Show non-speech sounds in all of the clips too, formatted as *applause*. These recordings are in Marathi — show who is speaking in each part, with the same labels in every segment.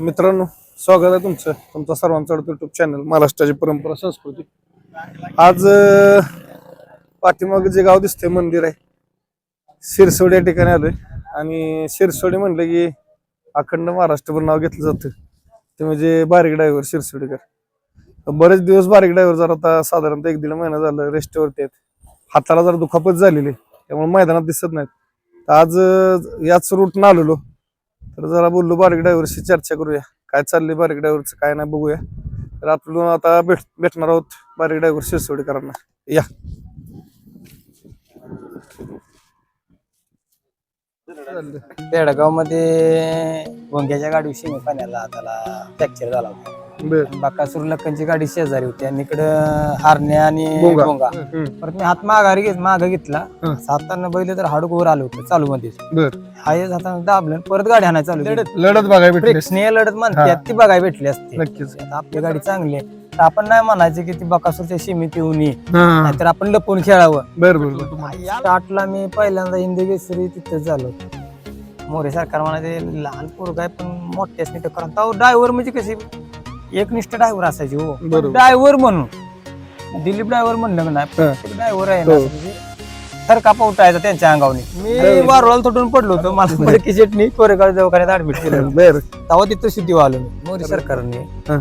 Speaker 1: मित्रांनो स्वागत आहे तुमचं. तुमचा सर्वांचा युट्यूब चॅनल महाराष्ट्राची परंपरा संस्कृती. आज पाठीमाग जे गाव दिसतंय मंदिर आहे. शिरसोड या ठिकाणी आलोय. आणि शिरसोडी म्हणलं की अखंड महाराष्ट्रभर नाव घेतलं जातं. ते म्हणजे बारीक ड्रायव्हर शिरसोडीकर. बरेच दिवस बारीक ड्रायव्हर जर आता साधारणतः एक दीड महिना झालं रेस्टवरती आहेत. हाताला जरा दुखापत झालेली आहे. त्यामुळे मैदानात दिसत नाहीत. तर आज याच रूटनं आलेलो. तर जरा बोललो बारीक ड्रायव्हरशी चर्चा करूया. काय चाललंय बारीक ड्रायव्हरचं काय नाही बघूया. तर आपण आता भेट भेटणार आहोत बारीक ड्रायव्हर शिरसोडीकरांना. या.
Speaker 2: तेडगावमध्ये भोंग्याच्या गाडीविषयी पाण्याला त्याला फ्रॅक्चर झाला होता.
Speaker 1: बर.
Speaker 2: बाकासूर लक्कनची गाडी शेजारी होती आणि इकडं हारण्या आणि
Speaker 1: हम्म,
Speaker 2: परत मी हात माघारी घेत माग घेतला.
Speaker 1: हं.
Speaker 2: हातानं बैल तर हाडूक वर आलं होतं चालू मध्ये
Speaker 1: बर.
Speaker 2: हा एक हातानं दाबलं आणि परत गाडी आणायला चालू केली.
Speaker 1: लढत बघायला भेटली
Speaker 2: प्रेक्षणीय लढत म्हणतात ती बघायला भेटली असते.
Speaker 1: नक्कीच.
Speaker 2: आता आपली गाडी चांगली आहे. तर आपण नाही म्हणायचं की ती बकासूरच्या सीमेत येऊन ये.
Speaker 1: हा.
Speaker 2: नाहीतर आपण लपून खेळावं.
Speaker 1: बर बर बर.
Speaker 2: स्टार्टला मी पहिल्यांदा हिंदी केसरी तिथं झालो मोरे सरकार म्हणायचे लहान पोरग आहे पण मोठ्याच नाही टक्कर ड्रायव्हर म्हणजे कशी? एकनिष्ठ ड्रायव्हर असायचे हो.
Speaker 1: बरोबर.
Speaker 2: ड्रायव्हर म्हणून. दिलीप ड्रायव्हर म्हणलं का नाही. ड्रायव्हर आहे ना
Speaker 1: हो.
Speaker 2: म्हणजे थरकापा उठायचा त्यांच्या अंगावनी. मी. वारवाला तुटून पडलो होतो. मला बडकी चटणी कोरेगाव दवाखान्यात ऍडमिट केलं
Speaker 1: बर.
Speaker 2: तेव्हा तिथं शुद्धी आलो मी. मोदी सरकारने
Speaker 1: हा.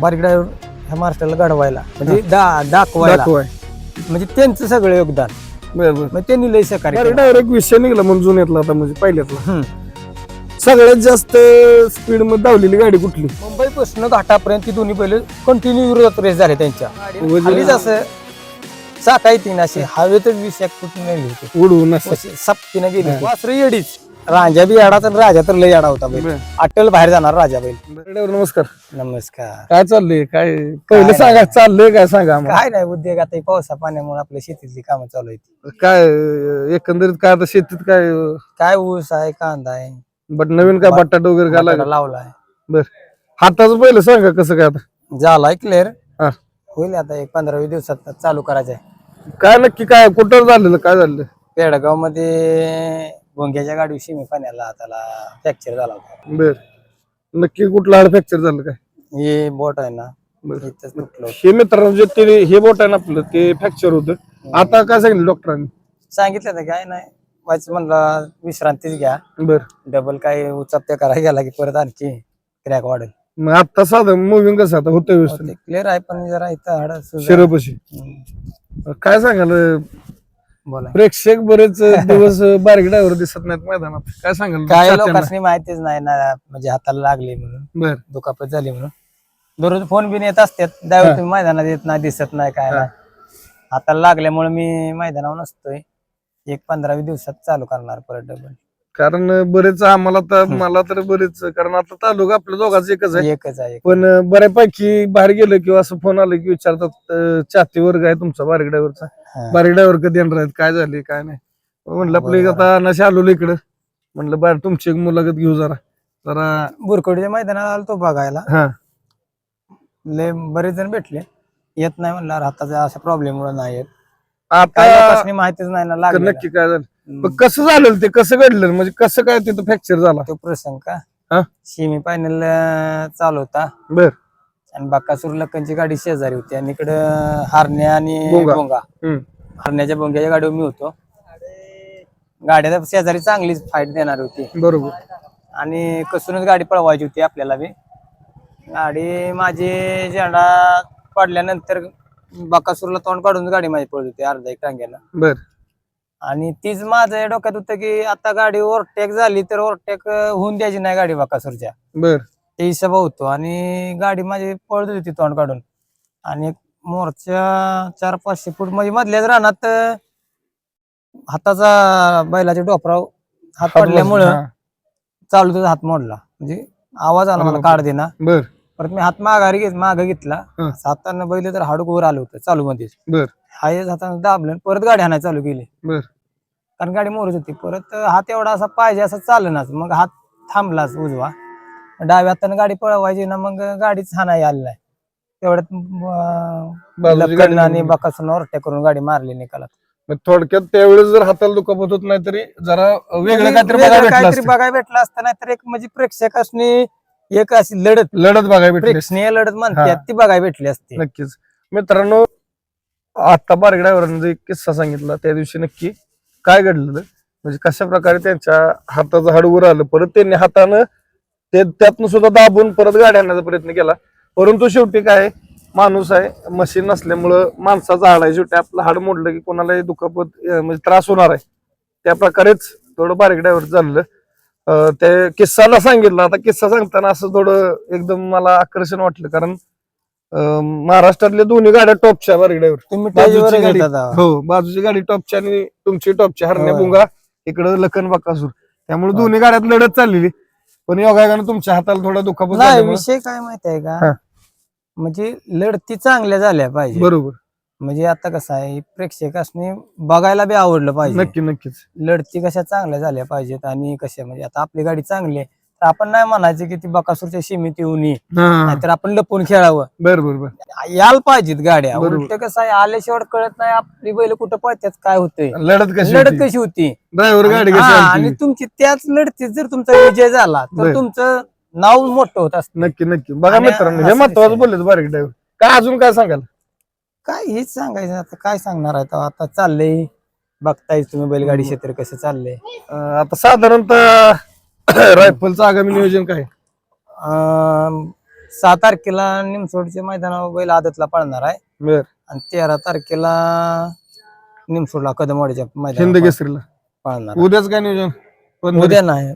Speaker 2: बारीक ड्रायव्हर ह्या महाराष्ट्राला घडवायला म्हणजे दा- दाखवायला.
Speaker 1: दाखवाय.
Speaker 2: म्हणजे त्यांचं सगळं योगदान.
Speaker 1: बर बर.
Speaker 2: मग त्यांनी लय सहकार्य
Speaker 1: बारीक
Speaker 2: केलं.
Speaker 1: ड्रायव्हर एक विषय निघाला म्हणून जुन्यातला आता म्हणजे पहिल्यातला.
Speaker 2: हम्म.
Speaker 1: सगळ्यात जास्त स्पीडमध्ये धावलेली गाडी कुठली?
Speaker 2: मुंबईपासून घाटापर्यंत ती दोन्ही पहिले कंटिन्यू विरोधात रेस झाले त्यांच्या. असं चाका येते ना अशी हवेतच वीस एक फूट नेली होती
Speaker 1: उडवून असं.
Speaker 2: अशी सपकीनं गेली. वासरं येडीच. राजा बी येडा तर राजा तर लय येडा होता बैल.
Speaker 1: बर.
Speaker 2: अटल बाहेर जाणार राजा बैल.
Speaker 1: ड्रायव्हर नमस्कार.
Speaker 2: नमस्कार.
Speaker 1: काय चाललंय? काय पहिलं सांगा चाललंय काय सांगा आम्हाला?
Speaker 2: काय नाही उद्योग आता हे पावसा पाण्यामुळे आपल्या शेतीतली कामं चालू आहेत.
Speaker 1: काय अं, एकंदरीत काय आता शेतीत काय अं,
Speaker 2: काय ऊस आहे कांदा आहे.
Speaker 1: बट नवीन काय बटाटा वगैरे काय लागला
Speaker 2: लावलाय.
Speaker 1: बर. हाताचं पहिलं सांगा कसं काय आता?
Speaker 2: झालाय क्लिअर
Speaker 1: हा.
Speaker 2: होईल आता एक पंधरा वीस दिवसात चालू करायचंय.
Speaker 1: काय नक्की काय कुठं झालेलं काय झालं
Speaker 2: पेडगावमध्ये भोंग्याच्या गाडी शिमी पाण्याला त्याला फ्रॅक्चर झाला होता.
Speaker 1: बर. नक्की कुठलं हाड फ्रॅक्चर झालं काय?
Speaker 2: हे बोट आहे ना
Speaker 1: बरं.
Speaker 2: इथंच तुटलं होतं.
Speaker 1: हे मित्रांनो जे ते हे बोट आहे ना आपलं ते फ्रॅक्चर होतं. आता काय सांगितलं डॉक्टरांनी?
Speaker 2: सांगितलं तर काय नाही. व्हायचं म्हणलं विश्रांतीच घ्या.
Speaker 1: बर.
Speaker 2: डबल काय उचापत्या करायला गेला की परत आणखी क्रॅक वाढेल.
Speaker 1: मग आता साधं मुव्हिंग कसं आता होतं व्यवस्थित?
Speaker 2: क्लिअर आहे पण जरा इथं हाड
Speaker 1: शिरपशी काय सांगाल?
Speaker 2: बोला.
Speaker 1: प्रेक्षक बरेच दिवस बारीक ड्रायव्हर दिसत नाहीत मैदानात. काय सांगाल?
Speaker 2: काय? लोकांनी माहितीच नाही ना म्हणजे हाताला लागली म्हणून.
Speaker 1: बर.
Speaker 2: दुखापत झाली म्हणून. दररोज फोन बिन येत असतात. तुम्ही मैदानात येत नाही दिसत नाही काय नाही. हाताला लागल्यामुळे मी मैदानावर नसतोय. एक पंधरा वीस दिवसात चालू करणार परत डबल
Speaker 1: कारण बरेच आम्हाला तर मला तर बरेच कारण आता तालुका आपल्या दोघांचं एकच आहे.
Speaker 2: एकच आहे
Speaker 1: पण बऱ्यापैकी बाहेर गेलं किंवा असं फोन आलं की विचारतात अं, चाहते वर्ग आहे तुमचा बारीक ड्रायव्हरचा
Speaker 2: हा.
Speaker 1: बारीक ड्रायव्हर कधी येणार आहेत काय झाले काय नाही. म्हणलं आपलं
Speaker 2: बरोबर.
Speaker 1: आता नशा आलो इकडं. म्हणलं बाहेर तुमची एक मुलाखत घेऊ जरा. जरा
Speaker 2: बुरकडीच्या मैदानात आलो तो बघायला.
Speaker 1: हा.
Speaker 2: लय बरेच जण भेटले. येत नाही म्हणलं हाताचा अशा प्रॉब्लेम मुळे नाही येत.
Speaker 1: आता
Speaker 2: माहितीच नाही ना
Speaker 1: तर
Speaker 2: लागलेला.
Speaker 1: नक्की काय झालं?
Speaker 2: हम्म.
Speaker 1: कसं झालं ते? कसं घडलं? म्हणजे कसं काय तिथं फ्रॅक्चर झाला?
Speaker 2: तो प्रसंग का?
Speaker 1: हा?
Speaker 2: शिमी फायनल चालू होता.
Speaker 1: बर.
Speaker 2: आणि बाकासूर लक्कनची गाडी शेजारी होती आणि इकडं हारण्या आणि.
Speaker 1: भोंगा. हम्म.
Speaker 2: हरण्याच्या भोंग्याच्या गाडीवर मी होतो. गाड्या तर शेजारी चांगलीच फाईट देणार होती.
Speaker 1: बरोबर.
Speaker 2: आणि कसूनच गाडी पळवायची होती आपल्याला बी. गाडी माझी झेंडा पडल्यानंतर बकासूरला तोंड काढून गाडी माझी पळत होती अर्धा एक टांग्याला
Speaker 1: बर.
Speaker 2: आणि तीच माझ्या डोक्यात होतं की आता गाडी ओव्हरटेक झाली तर ओव्हरटेक होऊन द्यायची नाही गाडी बकासूरच्या.
Speaker 1: बर.
Speaker 2: ते हिशोबा होतो आणि गाडी माझी पळत होती तोंड काढून. आणि एक मोरच्या चार पाचशे फूट म्हणजे मधल्याच रानात हाताचा बैलाच्या डोपराव हात पडल्यामुळं. चालू त्याचा हात मोडला. म्हणजे आवाज आला मला. काढ देना
Speaker 1: बर.
Speaker 2: परत मी हात माघारी घेत माग घेतला.
Speaker 1: हा.
Speaker 2: हातानं बैल तर हाडूक वर आलं होतं चालू मध्ये.
Speaker 1: बर.
Speaker 2: हा हातानं दाबलं परत गाडी हाणायला चालू केली.
Speaker 1: बर.
Speaker 2: कारण गाडी मोरत होती. परत हात एवढा असा पाहिजे असं चालनाच. मग हात थांबलाच उजवा. डाव्या हातानं गाडी पळवायची ना मग गाडीच हाणाय आली नाही तेवढ्यात अं,
Speaker 1: बाजूची
Speaker 2: आणि. बकासून ओव्हरटेक करून गाडी मारली निकालात.
Speaker 1: मग थोडक्यात त्यावेळेस जर हाताला दुखापत होत नाही तरी जरा वेगळं काहीतरी
Speaker 2: वेगळं
Speaker 1: बघायला भेटलं
Speaker 2: काहीतरी
Speaker 1: असतं.
Speaker 2: बघायला भेटलं असतं. नाही तर एक म्हणजे प्रेक्षकांनी एक अशी लढत.
Speaker 1: लढत बघायला भेटली
Speaker 2: प्रेक्षणीय लढत
Speaker 1: हा.
Speaker 2: म्हणतात ती बघायला भेटली असते.
Speaker 1: नक्कीच. मित्रांनो आता बारगड्यावर ड्रायव्हरांचा एक किस्सा सांगितला त्या दिवशी नक्की काय घडलेलं म्हणजे कशा प्रकारे त्यांच्या हाताचं हाड वर आलं? परत त्यांनी हातानं ते त्यातनं सुद्धा दाबून परत गाडी आणण्याचा प्रयत्न केला. परंतु शेवटी काय? आहे, माणूस आहे. मशीन नसल्यामुळं माणसाचं हाड आहे. शेवटी आपलं हाड मोडलं की कोणालाही दुखापत अं, म्हणजे त्रास होणार आहे. त्या प्रकारेच थोडं बारीक ड्रायव्हर झालेलं अं, ते किस्साला सांगितलं. आता किस्सा सांगताना असं थोडं एकदम मला आकर्षण वाटलं. कारण महाराष्ट्रातल्या दोन्ही गाड्या टॉपच्या
Speaker 2: तुम्ही
Speaker 1: बाजूची गाडी.
Speaker 2: आहोत.
Speaker 1: हो बाजूची गाडी टॉपची आणि तुमची टॉपची. हरण्या. बुंगा इकडं लखन बकासूर. त्यामुळे दोन्ही गाड्यात लढत चाललेली. पण योगायोगानं तुमच्या हाताला थोडा दुखापत
Speaker 2: विषय काय माहिती आहे. का? म्हणजे लढती चांगल्या झाल्या पाहिजे
Speaker 1: बरोबर.
Speaker 2: म्हणजे आता कसं आहे प्रेक्षकांनी बघायला बी आवडलं पाहिजे.
Speaker 1: नक्की नक्कीच.
Speaker 2: लढती कशा चांगल्या झाल्या पाहिजेत आणि कशा म्हणजे आता आपली गाडी चांगली आहे तर आपण नाही म्हणायचं की ती बकासूरच्या सीमेत येऊन ये. नाहीतर आपण लपून खेळावं.
Speaker 1: बर बर बर.
Speaker 2: यायला पाहिजेत गाड्या.
Speaker 1: बरोबर.
Speaker 2: उलट कसं आहे आल्याशिवाय कळत नाही आपली बैल कुठं पळतात काय होतंय.
Speaker 1: लढत कशी
Speaker 2: लढत कशी होती?
Speaker 1: ड्रायव्हर गाडी
Speaker 2: हा,
Speaker 1: कशी
Speaker 2: आणि? तुमची त्याच लढतीत जर तुमचा विजय झाला
Speaker 1: बर.
Speaker 2: तर तुमचं नाव मोठं होत असतं.
Speaker 1: नक्की नक्की. बघा
Speaker 2: आणि
Speaker 1: मित्रांनो हे
Speaker 2: असं
Speaker 1: महत्वाचं. बोलले बारीक ड्रायव्हर. काय अजून काय सांगाल?
Speaker 2: काय हेच सांगायचं आता काय सांगणार आहे आता आता चाललंय. बघताय तुम्ही बैलगाडी क्षेत्र कसं चाललंय.
Speaker 1: अं, आता साधारणतः *coughs* रायफलचं आगामी नियोजन काय?
Speaker 2: अं, सहा तारखेला निमसोडच्या मैदानावर बैल आदतला पळणार आहे.
Speaker 1: बर.
Speaker 2: आणि तेरा तारखेला निमसोडला कदमवाडीच्या
Speaker 1: हिंद
Speaker 2: मैदानावर
Speaker 1: केसरीला.
Speaker 2: पळणार
Speaker 1: उद्याच काय नियोजन?
Speaker 2: उद्या नाही.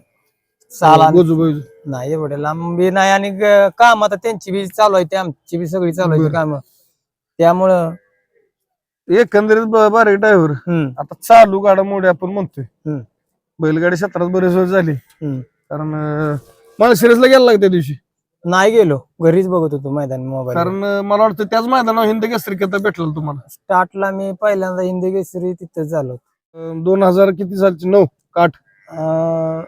Speaker 1: गोजू गोजू
Speaker 2: नाही एवढे लांब बी नाही आणि ग- काम आता त्यांची बी चालू आहे ते आमची बी सगळी चालू आहे
Speaker 1: बरं.
Speaker 2: काम. त्यामुळं
Speaker 1: एकंदरीत ब- बारीक ड्रायव्हर
Speaker 2: हम्म.
Speaker 1: आता चालू गाडा मोडी आपण म्हणतोय.
Speaker 2: हम्म.
Speaker 1: बैलगाडी क्षेत्रात बरेच वेळ झाली.
Speaker 2: हम्म.
Speaker 1: कारण अं, मला सिरियसला गेला लागते त्या दिवशी?
Speaker 2: नाही गेलो. घरीच बघत होतो मैदान मोबाईल
Speaker 1: कारण अं, मला वाटतं त्याच मैदानावर हिंद केसरी किताब भेटला तुम्हाला.
Speaker 2: स्टार्टला मी पहिल्यांदा हिंदी केसरी तिथं झालो
Speaker 1: अं, दोन हजार किती सालची? नऊ काठ
Speaker 2: अं,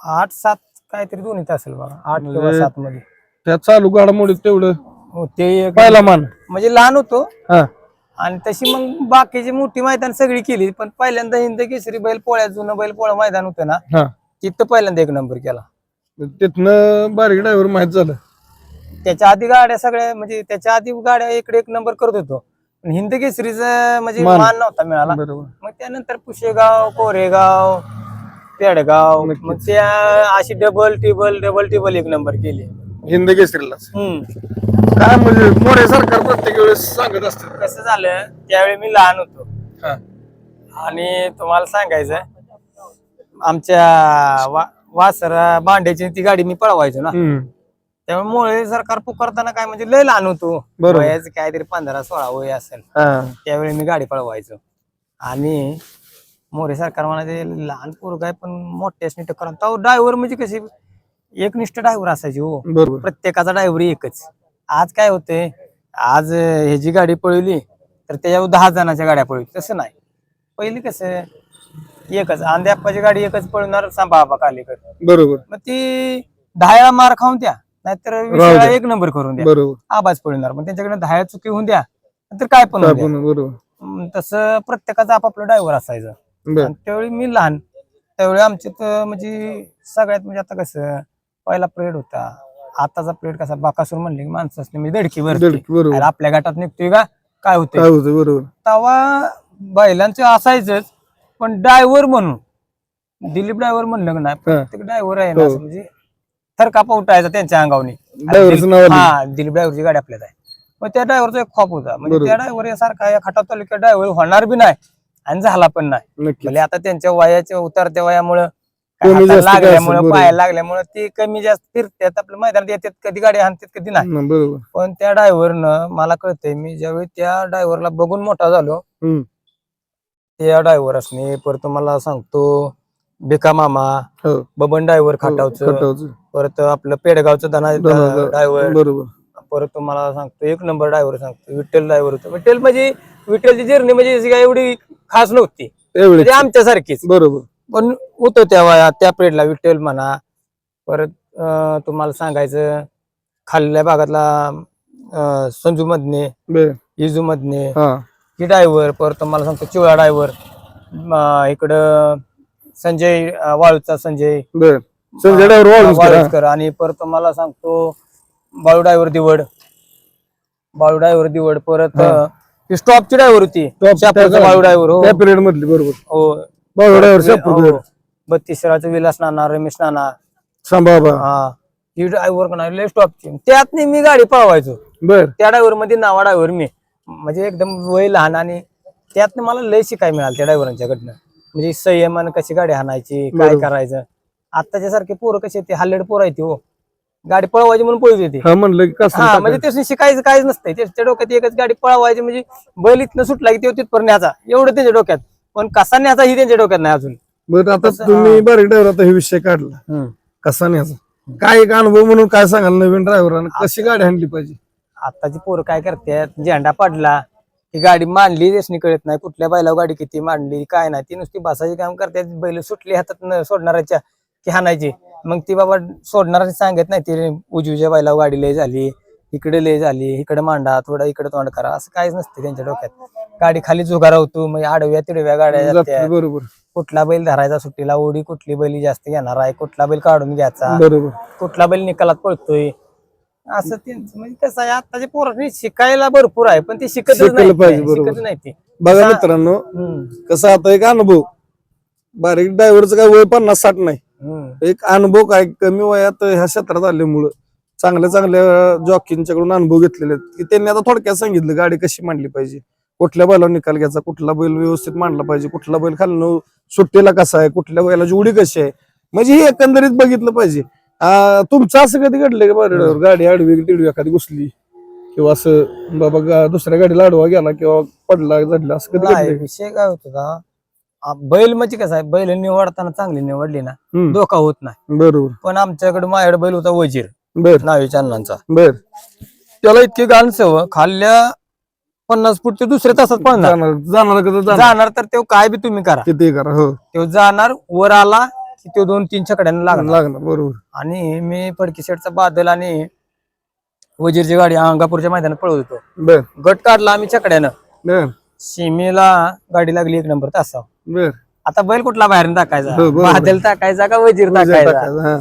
Speaker 2: आठ सात काहीतरी दोन्ही असेल बघा. आठ किंवा
Speaker 1: म्हणजे-
Speaker 2: सात मध्ये
Speaker 1: त्या चालू गाडा मोडीत तेवढं
Speaker 2: हो, ते एक
Speaker 1: पहिला मान.
Speaker 2: म्हणजे लहान होतो.
Speaker 1: हा.
Speaker 2: आणि तशी मग बाकीची मोठी मैदान सगळी केली पण पहिल्यांदा हिंद केसरी बैल पोळ्या जुनं बैल पोळा मैदान होतं ना
Speaker 1: हा.
Speaker 2: तिथं पहिल्यांदा एक नंबर केला.
Speaker 1: तिथनं बारीक ड्रायव्हर माहीत झालं.
Speaker 2: त्याच्या आधी गाड्या सगळ्या म्हणजे त्याच्या आधी गाड्या इकडे एक नंबर करत होतो. पण हिंद केसरीचा म्हणजे
Speaker 1: मान.
Speaker 2: मान नव्हता मिळाला.
Speaker 1: बरोबर.
Speaker 2: मग त्यानंतर पुशेगाव कोरेगाव पेडगाव. मग त्या अशी डबल टिबल डबल टिबल एक नंबर केली.
Speaker 1: हिंद केसरीलाच
Speaker 2: हम्म.
Speaker 1: काय म्हणजे मोरे सरकार प्रत्येक वेळेस सांगत असतं
Speaker 2: कसं झालं त्यावेळी मी लहान होतो.
Speaker 1: हा.
Speaker 2: आणि तुम्हाला सांगायचं आमच्या वा वासरा बांड्याची ती गाडी मी पळवायचो ना.
Speaker 1: हम्म.
Speaker 2: त्यामुळे मोळे सरकार पुकारताना काय म्हणजे लय लहान होतो.
Speaker 1: बरोबर.
Speaker 2: वयाचं काहीतरी पंधरा सोळा वय असेल.
Speaker 1: हा.
Speaker 2: त्यावेळी मी गाडी पळवायचो. आणि मोरे सरकार म्हणायचे लहान पोरग आहे पण मोठ्याच नीट करा. तो ड्रायव्हर म्हणजे कशी एकनिष्ठ ड्रायव्हर असायची हो.
Speaker 1: बरोबर.
Speaker 2: प्रत्येकाचा ड्रायव्हर एकच. आज काय होते आज अं, ह्याची गाडी पळवली तर त्याच्यावर दहा जणांच्या गाड्या पळवली. तसं नाही. पहिली कसं एकच. आंध्याप्पाची गाडी एकच पळवणार सांभाळा कालीकर
Speaker 1: बरोबर.
Speaker 2: मग ती दहा मार खाऊन द्या नाहीतर
Speaker 1: द्या.
Speaker 2: एक नंबर करून द्या.
Speaker 1: बरोबर.
Speaker 2: आवाज पळणार. मग त्यांच्याकडे दहा चुकी होऊन द्या नंतर काय पण द्या.
Speaker 1: बरोबर.
Speaker 2: तसं प्रत्येकाचा आपापला ड्रायव्हर असायचं.
Speaker 1: बर.
Speaker 2: आणि त्यावेळी मी लहान त्यावेळी आमच्या तर म्हणजे सगळ्यात म्हणजे आता कसं पहिला प्लेट होता. आताचा प्लेट कसा? बाकासूर म्हणले की माणसं असले म्हणजे भरते.
Speaker 1: बरोबर.
Speaker 2: अरे आपल्या गटात निघतोय का? काय
Speaker 1: होतं बरोबर.
Speaker 2: तेव्हा बैलांचं असायचंच पण ड्रायव्हर म्हणून दिलीप ड्रायव्हर म्हणलं का नाही
Speaker 1: हा.
Speaker 2: प्रत्येक ड्रायव्हर आहे ना
Speaker 1: हो.
Speaker 2: असं म्हणजे थरकापा उठायचा त्यांच्या अंगावनी
Speaker 1: ड्रायव्हरचं
Speaker 2: दिलीप-
Speaker 1: नाव आलं.
Speaker 2: हा दिलीप ड्रायव्हरची गाडी आपल्यात आहे. मग त्या ड्रायव्हरचा एक खॉप होता. म्हणजे
Speaker 1: बरोबर.
Speaker 2: त्या ड्रायव्हर सारखा या खटा तालुक्यात ड्रायव्हर होणार बी नाही आणि झाला पण नाही.
Speaker 1: नक्की
Speaker 2: म्हणजे आता त्यांच्या वयाच्या उतरत्या वयामुळं हाताला
Speaker 1: जास्त काय
Speaker 2: लागल्यामुळं
Speaker 1: असेल,
Speaker 2: पाया
Speaker 1: बरोबर.
Speaker 2: लागल्यामुळं ते कमी जास्त फिरतात आपल्या मैदानात येतात कधी गाडी आणतात कधी नाही.
Speaker 1: बरोबर.
Speaker 2: पण त्या ड्रायव्हरनं मला कळतंय मी ज्यावेळी त्या ड्रायव्हरला बघून मोठा झालो
Speaker 1: हम्म.
Speaker 2: त्या ड्रायव्हर असणे परत तुम्हाला सांगतो भिका मामा
Speaker 1: हो.
Speaker 2: बबन ड्रायव्हर खाटावचं
Speaker 1: खटावचं.
Speaker 2: परत आपलं पेडगावचं धना ड्रायव्हर
Speaker 1: बरोबर.
Speaker 2: परत तुम्हाला सांगतो एक नंबर ड्रायव्हर सांगतो विठ्ठल ड्रायव्हर होतो. विठ्ठल म्हणजे विठ्ठलची जर्नी म्हणजे अशी काय एवढी खास नव्हती.
Speaker 1: एवढे.
Speaker 2: म्हणजे आमच्यासारखीच.
Speaker 1: बरोबर.
Speaker 2: पण होतो त्या वयात त्या पिरियडला विठ्ठल म्हणा परत अं, तुम्हाला सांगायचं खाल्ल्या भागातला संजू मधने
Speaker 1: बर
Speaker 2: इजू मधने
Speaker 1: हा.
Speaker 2: ही ड्रायव्हर परत तुम्हाला सांगतो चिवळा ड्रायव्हर इकडं संजय अं, वाळूचा संजय.
Speaker 1: बर संजय हा.
Speaker 2: वाळूंजकर आणि परत मला सांगतो बाळू ड्रायव्हर दिवड. बाळू ड्रायव्हर दिवड परत स्टॉपची ड्रायव्हर होती.
Speaker 1: Top
Speaker 2: शापूरचा
Speaker 1: त्या-
Speaker 2: बाळू ड्रायव्हर हो.
Speaker 1: त्या पिरियड मधली बरोबर.
Speaker 2: हो.
Speaker 1: शापूर
Speaker 2: हो. बत्तीसराचं विलास नाना रमेश नाना
Speaker 1: सांभाळा
Speaker 2: हा ही ड्रायव्हर का नाही स्टॉपची त्यात मी गाडी पळवायचो.
Speaker 1: बर.
Speaker 2: त्या ड्रायव्हरमध्ये नावा ड्रायव्हर मी. म्हणजे एकदम वय लहान आणि त्यातनं मला लय शिकाय मिळालं त्या ड्रायव्हरांच्याकडनं म्हणजे संयमानं कशी गाडी हाणायची काय. करायचं. आत्ताच्या सारखे पोरं कसे ते? हल्लेड पोरं आहेत हो. गाडी पळवायची म्हणून पळत येते म्हणजे त्याच्याने शिकायचं काहीच नसतंय. त्याच्या डोक्यात एकच गाडी पळवायची म्हणजे बैल इथनं सुटला की ते तिथपर्यंत न्यायचा. एवढं त्यांच्या डोक्यात. पण कसा न्यायचा ही त्यांच्या डोक्यात नाही अजून?
Speaker 1: बरं आता
Speaker 2: तसं,
Speaker 1: तुम्ही बारीक ड्रायव्हर आता हे विषय काढला. कसा न्यायचा काय एक अनुभव म्हणून काय सांगाल नवीन ड्रायव्हरांना कशी गाडी आणली पाहिजे?
Speaker 2: आताची पोरं काय करतात झेंडा पडला. ही गाडी मांडली देशनी कळत नाही कुठल्या बैलावर गाडी किती मांडली काय नाही. ती नुसती बसायची काम करतात बैल सुटली हातात सोडणाऱ्याच्या की हाणायची. मग ती बाबा सोडणाऱ्याने सांगत नाही ती उजवीच्या बैलावर गाडी लय झाली इकडे लय झाली इकडे मांडा थोडा इकडे तोंड करा. असं काहीच नसते त्यांच्या डोक्यात. गाडी खाली जुगारा होतो म्हणजे आडव्या तिडव्या गाड्या जात्या.
Speaker 1: बरोबर.
Speaker 2: कुठला बैल धरायचा सुट्टीला? ओढी कुठली बैल जास्त घेणार आहे? कुठला बैल काढून घ्यायचा?
Speaker 1: बरोबर.
Speaker 2: कुठला बैल निकालात पळतोय? असं त्यांचं. म्हणजे कसं आहे आताच्या पोरांनी शिकायला भरपूर आहे पण ते शिकतच
Speaker 1: शिकायला
Speaker 2: नाही
Speaker 1: पाहिजे, बरोबर.
Speaker 2: शिकत नाही ते.
Speaker 1: बघा मित्रांनो
Speaker 2: हम्म,
Speaker 1: कसं आता एक अनुभव. बारीक ड्रायव्हरचं काय वय पन्नास साठ नाही.
Speaker 2: हम्म.
Speaker 1: एक अनुभव काय कमी वयात ह्या क्षेत्रात आल्यामुळं चांगल्या चांगल्या जॉकींच्याकडून अनुभव घेतलेले आहेत. की त्यांनी आता थोडक्यात सांगितलं गाडी कशी मांडली पाहिजे. कुठल्या बैलावर निकाल घ्यायचा? कुठला बैल व्यवस्थित मांडला पाहिजे? कुठला बैल खाली सुट्टीला कसा आहे? कुठल्या बैलाची उडी कशी आहे? म्हणजे हे एकंदरीत बघितलं पाहिजे. तुमचं असं कधी घडलं का बरं? गाडी आडवी तिडवी एखादी घुसली किंवा असं बाबा दुसऱ्या गाडीला आडवा गेला किंवा पडला झडला असं कधी घडलं
Speaker 2: विषय काय होतो का? बैल म्हणजे कसं आहे? बैल निवडताना चांगली निवडली ना धोका होत नाही.
Speaker 1: बरोबर.
Speaker 2: पण आमच्याकडे माझ्याकडे बैल होता वजीर
Speaker 1: बर.
Speaker 2: नावी चांदणांचा
Speaker 1: बर.
Speaker 2: त्याला इतकी गाण सव खाल्ल्या पन्नास फूट ते दुसऱ्या तासात पळणार
Speaker 1: जाणार जाणार कसं जाणार?
Speaker 2: जाणार तर ते काय बी तुम्ही करा.
Speaker 1: किती करा? हो.
Speaker 2: तो जाणार वर आला की तो दोन तीन छकड्यानं लागणार.
Speaker 1: लागणार बरोबर.
Speaker 2: आणि मी फडकी शेटचा बादल आणि वजीरची गाडी अंगापूरच्या मैदानात पळवत होतो.
Speaker 1: बर.
Speaker 2: गट काढला आम्ही छकड्यानं.
Speaker 1: बर.
Speaker 2: सीमेला गाडी लागली एक नंबर तासा
Speaker 1: बर.
Speaker 2: आता बैल कुठला बाहेर टाकायचा?
Speaker 1: हो, बरोबर.
Speaker 2: बादल टाकायचा का वजीर टाकायचा?
Speaker 1: हा.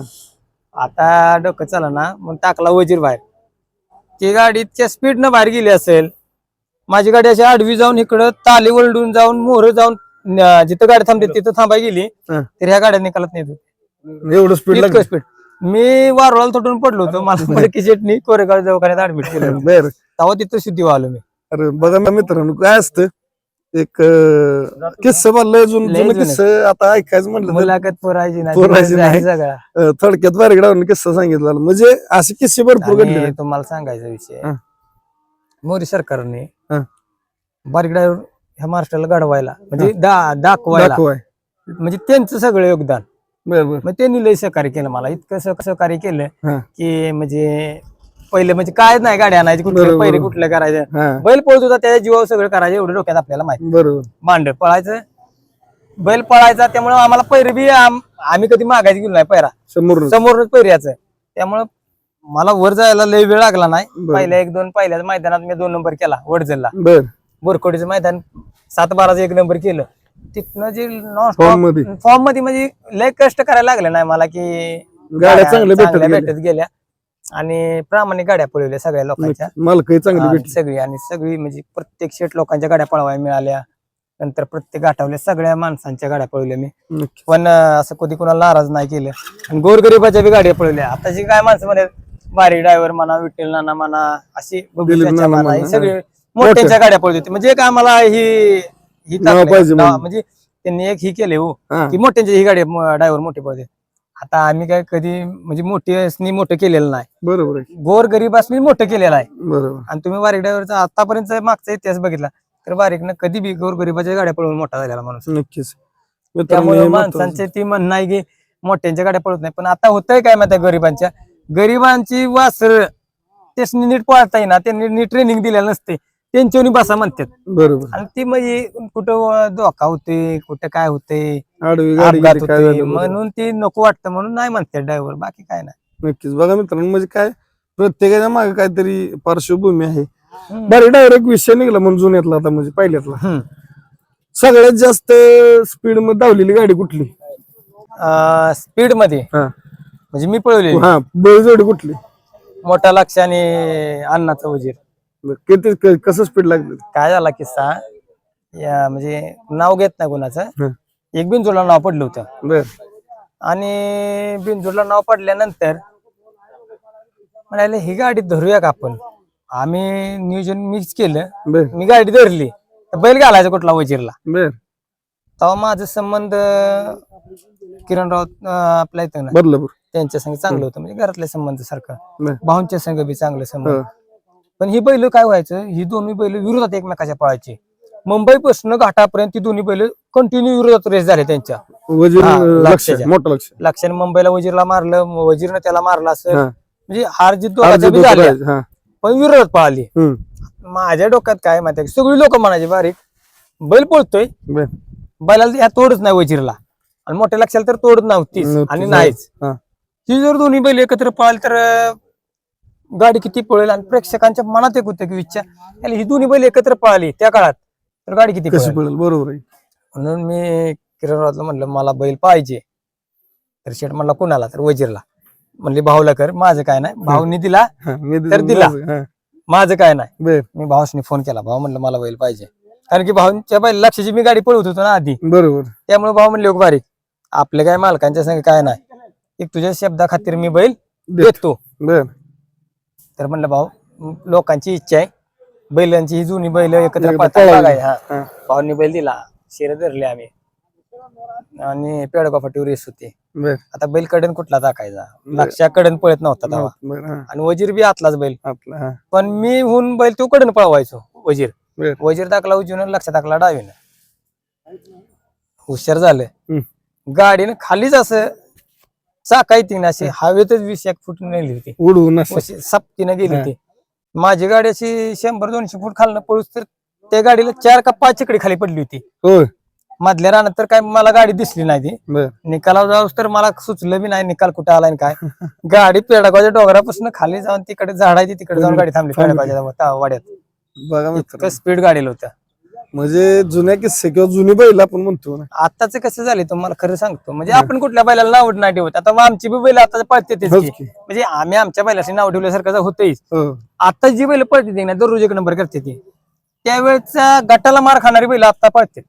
Speaker 2: आता डोकं चला ना मग टाकला वजीर बाहेर. ती गाडी इतक्या स्पीड न बाहेर गेली असेल माझी गाडी अशी आडवी जाऊन इकडं ताली वलडून जाऊन मोहर जाऊन न- जिथं गाडी थांबते तिथं थांबाय गेली
Speaker 1: हा.
Speaker 2: तर ह्या गाड्या निकालत नाही तू
Speaker 1: एवढं स्पीड
Speaker 2: इतकं
Speaker 1: लागलं.
Speaker 2: स्पीड मी वारवाला तुटून पडलो होतो मला कोरेगाव दवाखान्यात ऍडमिट केलं. *laughs*
Speaker 1: बर.
Speaker 2: तेव्हा तिथं शुद्धी आलो मी.
Speaker 1: अरे बघा ना मित्रांनो काय असतं? एक अं, किस्सा लय जुन
Speaker 2: लय
Speaker 1: जुनं
Speaker 2: जुनं.
Speaker 1: किस्सा आता ऐकायचं म्हटलं तर,
Speaker 2: मुलाखत पोरायची नाही
Speaker 1: पोरायची
Speaker 2: दिवस
Speaker 1: नाही.
Speaker 2: जायचं सगळा.
Speaker 1: अं, थोडक्यात बारीकडावरून किस्सा सांगितला. म्हणजे असे किस्से भरपूर घडले
Speaker 2: आणि तुम्हाला सांगायचा विषय.
Speaker 1: हा.
Speaker 2: मोदी सरकारने
Speaker 1: हा.
Speaker 2: बारीक ड्रायव्हर ह्या महाराष्ट्राला घडवायला म्हणजे दा- दाखवायला.
Speaker 1: दाखवाय.
Speaker 2: म्हणजे त्यांचं सगळं योगदान.
Speaker 1: बर बर
Speaker 2: मग त्यांनी लय सहकार्य केलं मला. इतकं सह- सहकार्य केलं. की म्हणजे पहिले म्हणजे काय नाही गाडी आणायची कुठले
Speaker 1: बरोबर.
Speaker 2: पहिले कुठलं करायचं.
Speaker 1: हा.
Speaker 2: बैल पळत होता त्याच्या जीवावर सगळं करायचं एवढं डोक्यात आपल्याला माहिती.
Speaker 1: बरोबर.
Speaker 2: मांड पळायचं. बैल पळायचा त्यामुळे आम्हाला पैर बी आम- आम्ही कधी मागायची गेलो नाही पैरा.
Speaker 1: समोर
Speaker 2: समोरच पैऱ्याचं त्यामुळं मला वर जायला लय वेळ लागला नाही.
Speaker 1: बरं.
Speaker 2: पहिल्या एक दोन पहिल्याच मैदानात मी दोन नंबर केला वडजलला
Speaker 1: बर.
Speaker 2: बोरकोडीचं मैदान सात बाराचं एक नंबर केलं. तिथनं जे
Speaker 1: Form मध्ये.
Speaker 2: फॉर्ममध्ये म्हणजे लय कष्ट करायला लागले नाही मला की
Speaker 1: गाड्या चांगल्या भेटत गेल्या.
Speaker 2: भेटत गेल्या. आणि प्रामाणिक गाड्या पळवल्या सगळ्या लोकांच्या.
Speaker 1: मालकही चांगली
Speaker 2: आणि
Speaker 1: भेटली.
Speaker 2: सगळी आणि सगळी म्हणजे प्रत्येक शेट लोकांच्या गाड्या पळवायला मिळाल्या. नंतर प्रत्येक गाठावल्या सगळ्या माणसांच्या गाड्या पळवल्या मी.
Speaker 1: नक्की.
Speaker 2: पण अं, असं कधी कोणाला नाराज नाही केलं. आणि गोरगरिबाच्या बी गाड्या पळवल्या. आताची काय माणसं म्हणे बारी ड्रायव्हर म्हणा विठ्ठल नाना म्हणा अशी बबलू चाचा
Speaker 1: नाना
Speaker 2: म्हणा ही
Speaker 1: म्हणा,
Speaker 2: सगळी मोठ्यांच्या गाड्या पळत होती. म्हणजे एक आम्हाला ही ही
Speaker 1: नाव
Speaker 2: टाकलंय.
Speaker 1: पाहिजे
Speaker 2: नाव-
Speaker 1: म्हणून.
Speaker 2: म्हणजे त्यांनी एक ही केले हो.
Speaker 1: हा.
Speaker 2: की मोठ्यांची ही गाडी ड्रायव्हर मोठे पळते. आता आम्ही काय कधी म्हणजे मोठी मोठं केलेलं नाही.
Speaker 1: बरोबर आहे.
Speaker 2: गोर गरीबासनी मोठं केलेलं आहे.
Speaker 1: बरोबर.
Speaker 2: आणि तुम्ही बारीक ड्रायव्हरचा आतापर्यंत मागचा इतिहास बघितला तर बारीकनं कधी बी गोर गरीबाच्या गाड्या पळवून मोठा झालेला माणूस.
Speaker 1: नक्कीच. मित्रांनो,
Speaker 2: त्यामुळे
Speaker 1: हे महत्वाचं.
Speaker 2: माणसांचे ती म्हणणं नाही की मोठ्यांच्या गाड्या पळत नाही. पण आता होतंय काय माहिती गरिबांच्या? गरिबांची वासर त्यासनी नीट पळता येईना त्यांनी नीट ट्रेनिंग दिलेलं नसते त्यांच्यावर बसा म्हणतात.
Speaker 1: बरोबर.
Speaker 2: आणि ती म्हणजे कुठं धोका होते कुठं काय होते
Speaker 1: आडवी गाडी
Speaker 2: अपघात
Speaker 1: गेली, काय
Speaker 2: होते
Speaker 1: झालं बरोबर.
Speaker 2: म्हणून ती नको वाटतं म्हणून नाही म्हणतात ड्रायव्हर बाकी काय नाही.
Speaker 1: नक्कीच. बघा मित्रांनो म्हणजे काय प्रत्येकाच्या मागे काहीतरी पार्श्वभूमी आहे.
Speaker 2: हम्म.
Speaker 1: बरं डायरेक्ट विषय निघाला म्हणून जुन्यातला आता म्हणजे पहिल्यातला.
Speaker 2: हम्म.
Speaker 1: सगळ्यात जास्त स्पीडमध्ये धावलेली गाडी कुठली?
Speaker 2: स्पीडमध्ये?
Speaker 1: हा.
Speaker 2: म्हणजे मी पळवले
Speaker 1: हा बैलजोडी कुठली?
Speaker 2: मोठा लक्ष आणि अण्णाचा वजीर
Speaker 1: बरं, किती क- कसं स्पीड लागलं?
Speaker 2: काय झाला किस्सा? या म्हणजे नाव घेत नाही कोणाचं.
Speaker 1: हं.
Speaker 2: एक बिनजोडला नाव पडलं होतं.
Speaker 1: बर.
Speaker 2: आणि बिनजोडला नाव पडल्यानंतर म्हणाले ही गाडी धरूया का आपण? आम्ही नियोजन मीच केलं.
Speaker 1: बर.
Speaker 2: मी गाडी धरली. तर बैल घालायचा कुठला वजीरला
Speaker 1: बर.
Speaker 2: तेव्हा माझं संबंध किरणराव आपल्या इथं ना
Speaker 1: बदलापूर
Speaker 2: त्यांच्या संग चांगलं होतं म्हणजे घरातल्या संबंध सारखं. भाऊंच्या संघ बी चांगलं संबंध.
Speaker 1: हो.
Speaker 2: पण ही बैल काय व्हायचं ही दोन्ही बैल विरोधात एकमेकाच्या पळायची. मुंबईपासून घाटापर्यंत ती दोन्ही बैल कंटिन्यू विरोधात रेस झाले त्यांच्या.
Speaker 1: वजीर
Speaker 2: हा,
Speaker 1: अं, लक्ष
Speaker 2: लक्षाच्या.
Speaker 1: मोठं लक्ष.
Speaker 2: लक्षाने मुंबईला वजीरला मारलं म- वजीरनं त्याला मारलं असं.
Speaker 1: हा.
Speaker 2: म्हणजे हार दोघांच्या बी झाल्या.
Speaker 1: राहायचं, हा.
Speaker 2: पण विरोधात पळाली.
Speaker 1: हम्म
Speaker 2: माझ्या डोक्यात काय माहिती सगळी लोक म्हणायची बारीक बैल पळतोय.
Speaker 1: बर.
Speaker 2: बैलाला ह्या तोडच नाही वजीरला. आणि मोठ्या लक्षाला तर तोडच नव्हतीच
Speaker 1: नव्हतीच,
Speaker 2: आणि. नाहीच.
Speaker 1: हा.
Speaker 2: ही जर दोन्ही बैल एकत्र पळाली तर अं, गाडी किती पळेल आणि प्रेक्षकांच्या मनात एक होतं की विचार याला ही दोन्ही बैल एकत्र पळाली त्या काळात तर गाडी किती
Speaker 1: कशी
Speaker 2: पळेल?
Speaker 1: पडेल बरोबर आहे.
Speaker 2: म्हणून मी किरणरावला म्हणलं मला बैल पाहिजे. तर शेट म्हणला कुणाला? तर वजीरला. म्हणली भाऊला कर माझं काय नाही. भाऊनी दिला
Speaker 1: हा, मी
Speaker 2: तर दिला.
Speaker 1: हा,
Speaker 2: माझं काय नाही.
Speaker 1: बर.
Speaker 2: मी भाऊसनी फोन केला भाऊ म्हणलं मला बैल पाहिजे. कारण की भाऊंच्या बैल लक्षाची मी गाडी पळवत होतो ना आधी.
Speaker 1: बरोबर.
Speaker 2: त्यामुळे भाऊ म्हणले "ओक बारीक. आपले काय मालकांच्या संग काय नाही. एक तुझ्या शब्दा खातीर मी बैल
Speaker 1: देत. बर.
Speaker 2: तर म्हणलं भाऊ लोकांची इच्छा आहे. बैलांची ही जुनी बैल एकत्र. हा. भाऊनी बैल दिला. शिर धरले आम्ही. आणि पेडगाव फाटीवर रेस होते. आता बैल कडन कुठला टाकायचा? लक्षा कडन पळत नव्हता तेव्हा. आणि वजीर बी आतलाच बैल. पण मी होऊन बैल तो कडन पळवायचो वजीर. वजीर टाकला उजवीनं लक्ष टाकला डावीनं. हुशार झालं. गाडीनं खालीच असं चाका येते ना अशी हवेतच वीस एक फूट नेली होती.
Speaker 1: उडवून असं.
Speaker 2: अशी गेली. होती. माझी गाडी अशी शंभर दोनशे फूट खालनं पळूस तर त्या गाडीला चार का पाच चिकडे खाली पडली होती.
Speaker 1: होय.
Speaker 2: मधल्या रानात तर काय मला गाडी दिसली नाही ती.
Speaker 1: बर.
Speaker 2: निकालावर जाऊस तर मला सुचलं बी नाही निकाल कुठे आलाय आणि काय. गाडी पेडगावच्या डोंगरापासून खाली जाऊन तिकडे झाडायची तिकडे जाऊन गाडी थांबली पेडगावच्या वाड्यात.
Speaker 1: बघा मित्र
Speaker 2: इतकं स्पीड गाडीला होतं
Speaker 1: म्हणजे जुन्या किस्से किंवा जुनी बैल आपण म्हणतो ना.
Speaker 2: आताच कसं झाले तुम्हाला खरं सांगतो. म्हणजे आपण कुठल्या बैलाला नाव नाही ठेवत. आता आमची बी बैल आता पळते तेच
Speaker 1: होच
Speaker 2: की.
Speaker 1: की.
Speaker 2: म्हणजे आम्ही आमच्या बैलाशी नाव ठेवल्यासारखं होतंच
Speaker 1: हो.
Speaker 2: आता जी बैल पळते ती ना दररोज एक नंबर करते ती. त्यावेळेच्या गटाला मार खाणारी बैल आता पळते.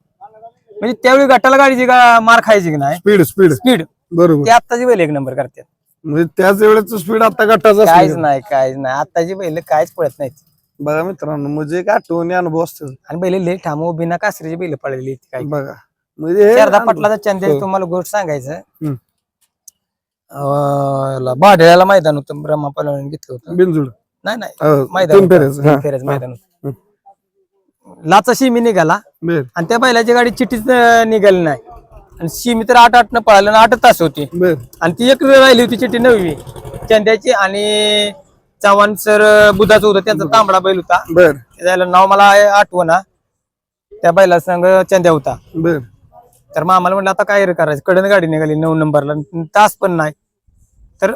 Speaker 2: म्हणजे त्यावेळी गटाला गाडीची गा- मार खायची की नाही?
Speaker 1: Speed speed.
Speaker 2: स्पीड.
Speaker 1: बरोबर.
Speaker 2: ती आत्ताची बैल एक नंबर करते
Speaker 1: म्हणजे त्याच वेळेच स्पीड आता गटाचा
Speaker 2: काहीच. नाही काहीच नाही. आताची बैल काहीच पळत नाहीत.
Speaker 1: बघा मित्रांनो म्हणजे एक आठवणी अनुभव असतो
Speaker 2: आणि बैल लई ठाम बिना कासरीची बैल आहेत काय
Speaker 1: बघा. म्हणजे हे
Speaker 2: शारदा पाटलाचा
Speaker 1: हो.
Speaker 2: तुम्हाला गोष्ट सांगायचं.
Speaker 1: हम्म.
Speaker 2: अं, याला भाड्याला मैदान होतं ब्रह्मा पलवाने घेतलं होतं.
Speaker 1: बिनजुड.
Speaker 2: नाही नाही.
Speaker 1: हो,
Speaker 2: मैदान
Speaker 1: तीन
Speaker 2: होतं.
Speaker 1: फेऱ्याचं,
Speaker 2: तीन
Speaker 1: हा.
Speaker 2: फेऱ्याचं मैदान होतं. लाचा शिमी निघाला.
Speaker 1: बर.
Speaker 2: आणि त्या बैलाची गाडी चिठ्ठीच अं, निघाली नाही. आणि शिमी तर आठ आठ न पळालं आणि आठ तास होती.
Speaker 1: बर.
Speaker 2: आणि ती एक राहिली होती चिठ्ठी नववी. चंद्याची आणि चव्हाण सर बुधाचं होतं त्यांचा तांबडा बैल होता.
Speaker 1: बर.
Speaker 2: त्याला नाव मला आठवना. त्या बैला संग चंद्या होता.
Speaker 1: बर.
Speaker 2: तर मग आम्हाला म्हणलं आता काय रे करायचं? कडन गाडी निघाली नऊ नंबरला. तास पण नाही. तर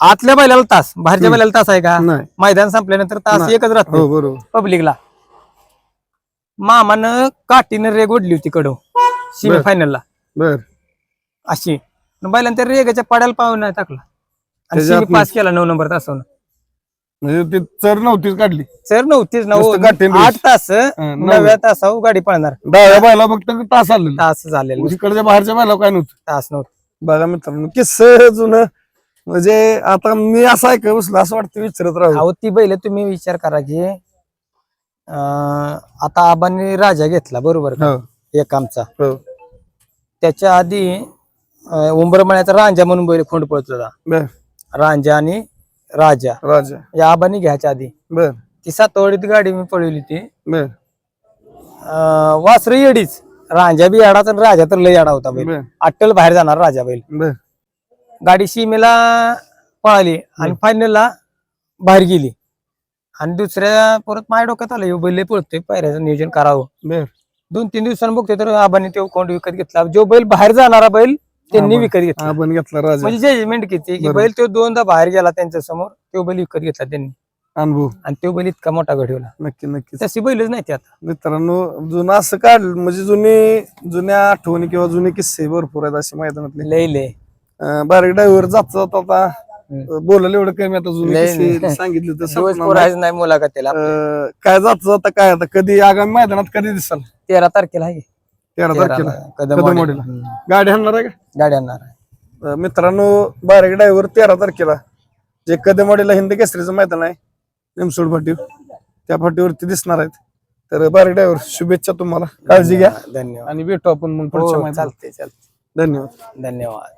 Speaker 2: आतल्या बैलाला तास. बाहेरच्या बैलाला तास आहे का?
Speaker 1: नाही.
Speaker 2: मैदान संपल्यानंतर तास
Speaker 1: नाही.
Speaker 2: एकच
Speaker 1: हो
Speaker 2: राहतो
Speaker 1: बरोबर
Speaker 2: पब्लिकला मामानं काठीनं रेग ओढली होती कडो. सेमी फायनलला
Speaker 1: बर.
Speaker 2: अशी. आणि बैलांतर रेगाच्या पाड्याला पाहून नाही टाकला. आणि
Speaker 1: त्याच्या
Speaker 2: सेमी पास केला नऊ नंबर तासावर
Speaker 1: म्हणजे ती चर नव्हतीच काढली.
Speaker 2: सर नव्हतीच
Speaker 1: नुसतं काठीनं
Speaker 2: आठ तास
Speaker 1: नऊ.
Speaker 2: नव्या तासावर गाडी पळणार
Speaker 1: डाव्या बायला फक्त तास आलेला.
Speaker 2: तास झालेला.
Speaker 1: इकडच्या बाहेरच्या बायला काय नव्हतं.
Speaker 2: तास नव्हतं.
Speaker 1: बघा मित्रांनो किस्से जुनं. म्हणजे आता मी असं ऐकत बसलो असं वाटतं विचारत राहू.
Speaker 2: अहो ती बैल तुम्ही विचार करा की अं, आता आबांनी राजा घेतला बरोबर का?
Speaker 1: हो.
Speaker 2: एक आमचा.
Speaker 1: हो.
Speaker 2: त्याच्या आधी अं, उंबरमण्याचा रांजा म्हणून बैल खोंड पळत होता.
Speaker 1: बर.
Speaker 2: रांजा आणि राजा.
Speaker 1: राजा.
Speaker 2: या आबांनी घ्यायच्या आधी.
Speaker 1: बर.
Speaker 2: ती सातवडीत गाडी मी पळवली ती
Speaker 1: बर.
Speaker 2: अं, वासरं येडीच. रांजा बी येडा तर राजा तर लय येडा होता बैल.
Speaker 1: बर.
Speaker 2: अट्टल बाहेर जाणार राजा बैल.
Speaker 1: बर.
Speaker 2: गाडी सीमेला पळाली आणि फायनलला बाहेर गेली. आणि दुसऱ्या परत माझ्या डोक्यात आलं बैल लय पळतोय पायऱ्याचं नियोजन करावं.
Speaker 1: बर.
Speaker 2: दोन तीन दिवसांनी बघतोय तर आबांनी तो कोंड विकत घेतला. जो बैल बाहेर जाणारा बैल त्यांनी. विकत घेतला.
Speaker 1: आपण घेतला राजा.
Speaker 2: म्हणजे जजमेंट किती? की. बैल तो दोनदा बाहेर गेला त्यांच्यासमोर तो बैल विकत घेतला त्यांनी.
Speaker 1: अनुभव.
Speaker 2: आणि तो बैल इतका मोठा घडवला
Speaker 1: नक्की नक्की
Speaker 2: तशी बैलच नाही ते आता.
Speaker 1: मित्रांनो जुनं असं काढ म्हणजे जुने जुन्या आठवणी किंवा जुने किस्से भरपूर आहेत असे मैदानातले.
Speaker 2: लय लय.
Speaker 1: अं, बारीक ड्रायव्हर जात जात आता अं, बोलायला एवढं कमी आता जुनी कशी
Speaker 2: नाही.
Speaker 1: सांगितलं तर
Speaker 2: दिवस
Speaker 1: संपणार नाही.
Speaker 2: पोरायचं नाही मुलाखतीला
Speaker 1: अं, काय जात जाता काय आता कधी आगामी मैदानात कधी दिसाल?
Speaker 2: तेरा तारखेला आहे.
Speaker 1: तेरा तारखेला.
Speaker 2: कदम
Speaker 1: कदम
Speaker 2: वाडीला.
Speaker 1: वाडीला. गाडी आणणार आहे का?
Speaker 2: गाडी आणणार आहे.
Speaker 1: अं, मित्रांनो बारीक ड्रायव्हर तेरा तारखेला. जे कदमवाडीला हिंद केसरीचं मैदान आहे निमसोड फाटीव त्या फाटीवरती दिसणार आहेत. तर बारीक ड्रायव्हर शुभेच्छा तुम्हाला. काळजी घ्या.
Speaker 2: धन्यवाद.
Speaker 1: आणि भेटू आपण मग पुढच्या
Speaker 2: हो
Speaker 1: मैदानात.
Speaker 2: चालते चालते
Speaker 1: धन्यवाद.
Speaker 2: धन्यवाद.